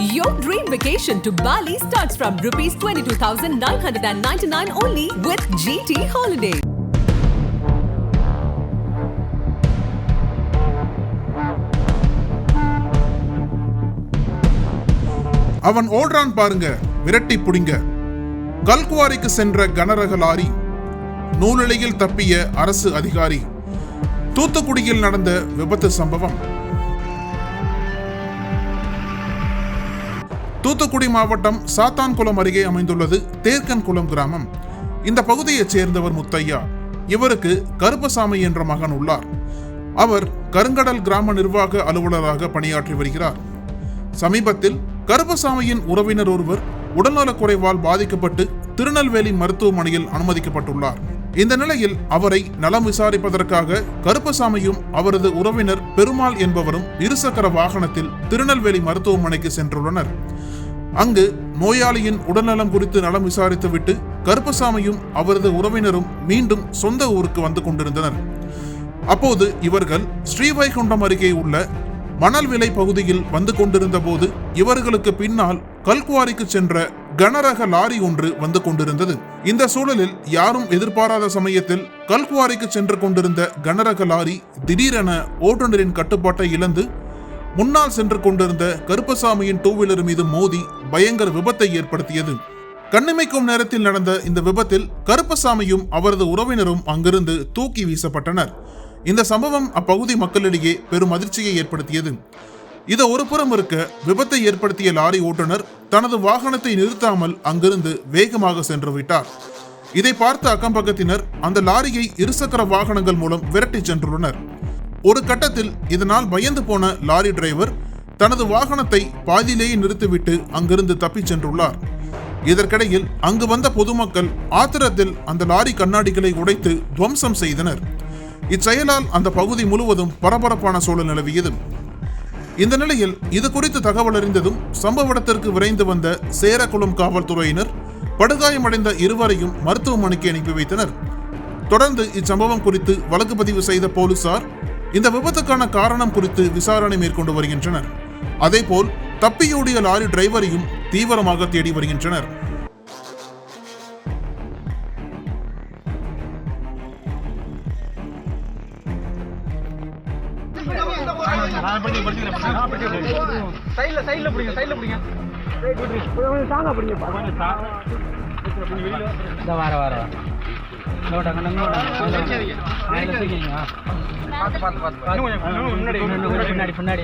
Your dream vacation to Bali starts from rupees 22,999 only with GT Holiday. அவன் ஓடுறான் பாருங்க விரட்டி புடிங்க கல்குவாரிக்கு சென்ற கனரக லாரி நூலிழையில் தப்பிய அரசு அதிகாரி தூத்துக்குடியில் நடந்த விபத்து சம்பவம் தூத்துக்குடி மாவட்டம் சாத்தான்குளம் அருகே அமைந்துள்ளது தேர்க்கன்குளம் கிராமம். இந்த பகுதியைச் சேர்ந்தவர் முத்தையா. இவருக்கு கருப்பசாமி என்ற மகன் உள்ளார். அவர் கருங்கடல் கிராம நிர்வாக அலுவலராக பணியாற்றி வருகிறார். சமீபத்தில் கருப்பசாமியின் உறவினர் ஒருவர் உடல்நலக்குறைவால் பாதிக்கப்பட்டு திருநெல்வேலி மருத்துவமனையில் அனுமதிக்கப்பட்டுள்ளார். இந்த நிலையில் அவரை நலம் விசாரிப்பதற்காக கருப்பசாமியும் அவரது உறவினர் பெருமாள் என்பவரும் இருசக்கர வாகனத்தில் திருநெல்வேலி மருத்துவமனைக்கு சென்றுள்ளனர். அங்கு நோயாளியின் உடல்நலம் குறித்து நலம் விசாரித்துவிட்டு கருப்பசாமியும் அவரது உறவினரும் மீண்டும் சொந்த ஊருக்கு வந்து கொண்டிருந்தனர். அப்போது இவர்கள் ஸ்ரீவைகுண்டம் அருகே உள்ள மணல் விலை பகுதியில் வந்து கொண்டிருந்த போது இவர்களுக்கு பின்னால் கல்குவாரிக்கு சென்ற கனரக லாரி ஒன்று வந்து கொண்டிருந்தது. இந்த சூழலில் யாரும் எதிர்பாராத சமயத்தில் கல்குவாரிக்கு சென்று கொண்டிருந்த கனரக லாரி திடீரென ஓட்டுநரின் கட்டுப்பாட்டை இழந்து முன்னால் சென்று கொண்டிருந்த கருப்பசாமியின் டூ வீலர் மீது மோதி பயங்கர விபத்தை ஏற்படுத்தியது. கண்ணிமைக்கும் நேரத்தில் நடந்த இந்த விபத்தில் கருப்பசாமியும் அவரது உறவினரும் அங்கிருந்து தூக்கி வீசப்பட்டனர். இந்த சம்பவம் அப்பகுதி மக்களிடையே பெரும் அதிர்ச்சியை ஏற்படுத்தியது. இது ஒரு புறம் இருக்க விபத்தை ஏற்படுத்திய லாரி ஓட்டுநர் தனது வாகனத்தை நிறுத்தாமல் அங்கிருந்து வேகமாக சென்று விட்டார். இதை பார்த்த அக்கம்பக்கத்தினர் அந்த லாரியை இருசக்கர வாகனங்கள் மூலம் விரட்டிச் சென்றுள்ளனர். ஒரு கட்டத்தில் இதனால் பயந்து போன லாரி டிரைவர் தனது வாகனத்தை பாதியிலேயே நிறுத்திவிட்டு அங்கிருந்து தப்பிச் சென்றுள்ளார். இதற்கிடையில் அங்கு வந்த பொதுமக்கள் ஆத்திரத்தில் அந்த லாரி கண்ணாடிகளை உடைத்து துவம்சம் செய்தனர். இச்செயலால் அந்த பகுதி முழுவதும் பரபரப்பான சூழல் நிலவியது. இந்த நிலையில் இது குறித்து தகவல் அறிந்ததும் சம்பவ இடத்திற்கு விரைந்து வந்த சேரக்குளம் காவல்துறையினர் படுகாயமடைந்த இருவரையும் மருத்துவமனைக்கு அனுப்பி வைத்தனர். தொடர்ந்து இச்சம்பவம் குறித்து வழக்கு பதிவு செய்த போலீசார் இந்த விபத்துக்கான காரணம் குறித்து விசாரணை மேற்கொண்டு வருகின்றனர். அதேபோல் தப்பியோடிய லாரி டிரைவரையும் தீவிரமாக தேடி வருகின்றனர். சைடுல சைடுல பிடிங்க. சைடுல பிடிங்க இந்த வார கண்ணு பார்த்து பார்த்து பார்த்து முன்னாடி பின்னாடி,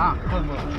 ஆ போதும் போதும்